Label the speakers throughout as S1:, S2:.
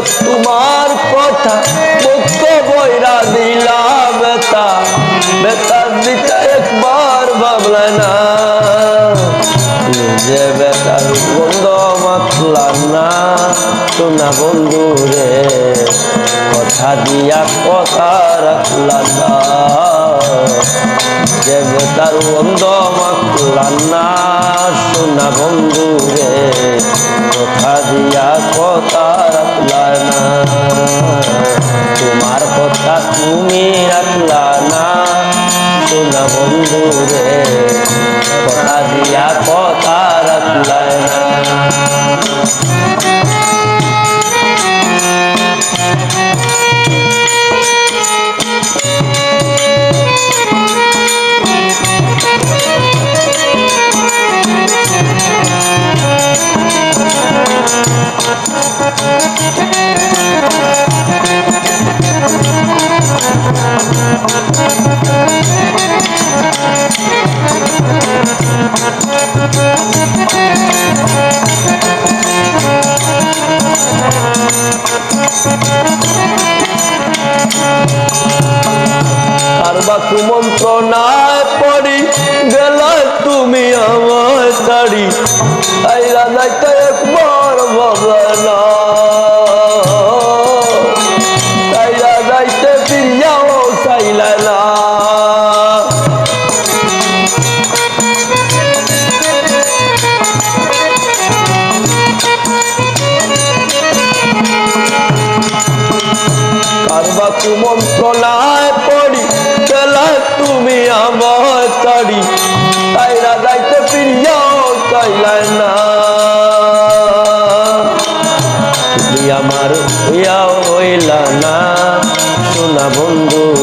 S1: তোমার কথা মুক্ত বৈরা দিলা বেতা। বেতা দিতে একবার ভাবলে না। যে বেতার বন্ধ মাতলা না। শোনা বন্ধু রে কথা দিয়া কথা রাখলা না। যে বেতার বন্ধ মাতলা না। শোনা বন্ধু রে কুমন্ত্রণায় পড়ি গেলা তুমি আমার তাড়ি আইরা যাইতে একবার ভাবলা চাইলাই না তুমি আমার ইয়া হইলা সোনা বন্ধু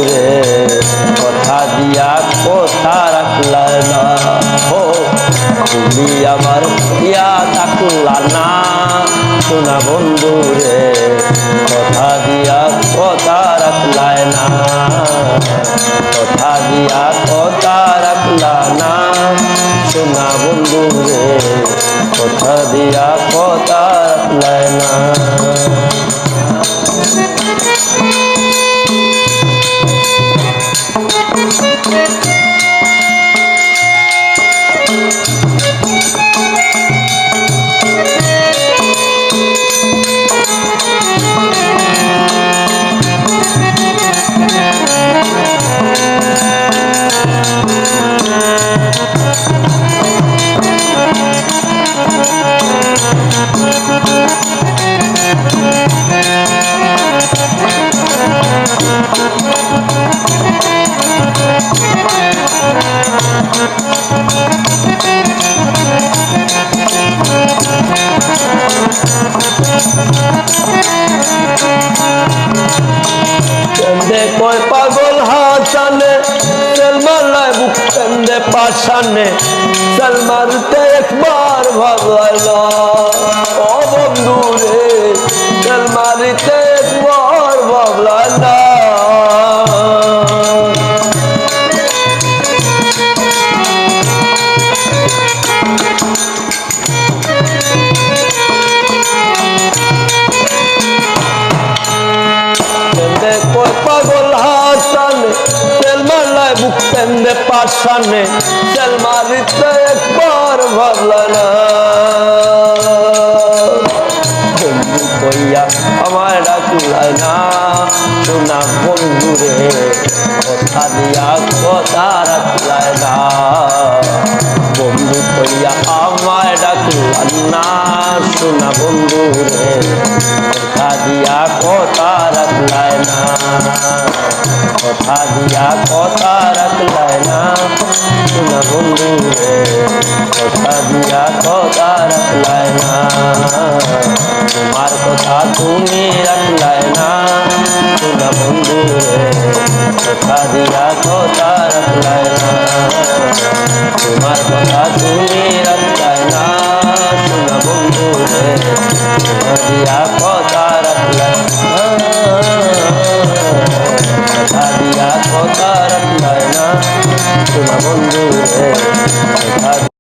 S1: রাখলা না। কেন্দে কয় পাগল হাসানে সেলমালায় বুক কেন্দে পাশানে। সেলমারতে একবার না ও বন্ধু রে আমার সামনে চাল মারিতে একবার ভাবলা না। কইয়া আমার রাখলাই না। সোনা বন্ধুরে, কথা দিয়া কথা রাখলাই না। বন্ধু কইয়া আমার ডাকলাই না। সোনা বন্ধুরে, কথা দিয়া কথা রাখলাই না। কথা দিয়া કાજિયા તો તારક લાયના તુમાર તો કાજુની રંગાયના સુન બંધુ રે